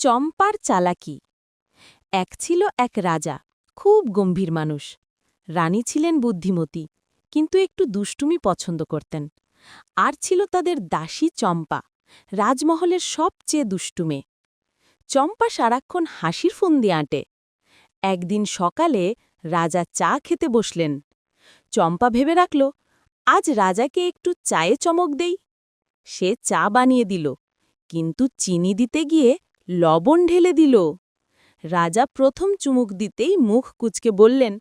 চম্পার চালাকি। এক ছিল এক রাজা, খুব গম্ভীর মানুষ। রানী ছিলেন বুদ্ধিমতী, কিন্তু একটু দুষ্টুমি পছন্দ করতেন। আর ছিল তাদের দাসী চম্পা, রাজমহলের সবচেয়ে দুষ্টুমে চম্পা সারাক্ষণ হাসির ফন্দি আঁটে। একদিন সকালে রাজা চা খেতে বসলেন। চম্পা ভেবে রাখল, আজ রাজাকে একটু চায়ে চমক দেই। সে চা বানিয়ে দিল, কিন্তু চিনি দিতে গিয়ে লবণ ঢেলে দিল। রাজা প্রথম চুমুক দিতেই মুখ কুচকে বললেন,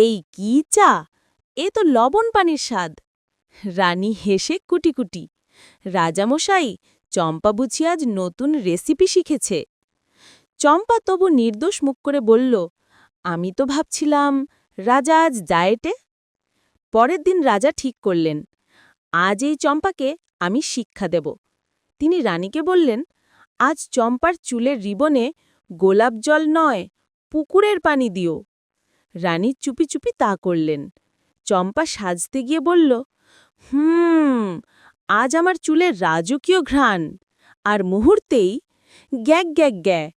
এই কি চা? এ তো লবণ পানির স্বাদ। রানী হেসে কুটি কুটি রাজামশাই, চম্পা বুঝি আজ নতুন রেসিপি শিখেছে। চম্পা তবু নির্দোষ মুখ করে বলল, আমি তো ভাবছিলাম রাজা আজ ডায়েটে? পরের দিন রাজা ঠিক করলেন, আজ এই চম্পাকে আমি শিক্ষা দেব। তিনি রানীকে বললেন আজ চম্পার চুলের রিবনে গোলাপ জল নয়, পুকুরের পানি দিও। রানী চুপি চুপি তা করলেন। চম্পা সাজতে গিয়ে বলল, হুম, আজ আমার চুলের রাজকীয় ঘ্রাণ। আর মুহূর্তেই গ্যাগ গ্যাগ গ্যা,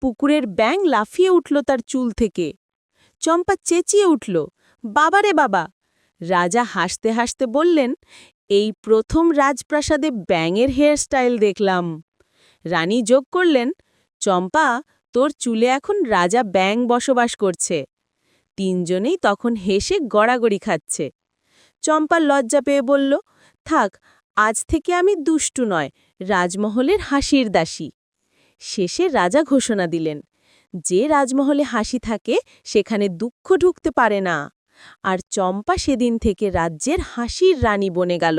পুকুরের ব্যাং লাফিয়ে উঠল তার চুল থেকে। চম্পা চেঁচিয়ে উঠল, বাবারে বাবা! রাজা হাসতে হাসতে বললেন, এই প্রথম রাজপ্রাসাদে ব্যাঙের হেয়ারস্টাইল দেখলাম। রানী যোগ করলেন, চম্পা, তোর চুলে এখন রাজা ব্যাং বসবাস করছে। তিনজনেই তখন হেসে গড়াগড়ি খাচ্ছে। চম্পা লজ্জা পেয়ে বলল, থাক, আজ থেকে আমি দুষ্টু নয়, রাজমহলের হাসির দাসী। শেষে রাজা ঘোষণা দিলেন, যে রাজমহলে হাসি থাকে, সেখানে দুঃখ ঢুকতে পারে না। আর চম্পা সেদিন থেকে রাজ্যের হাসির রানী বনে গেল।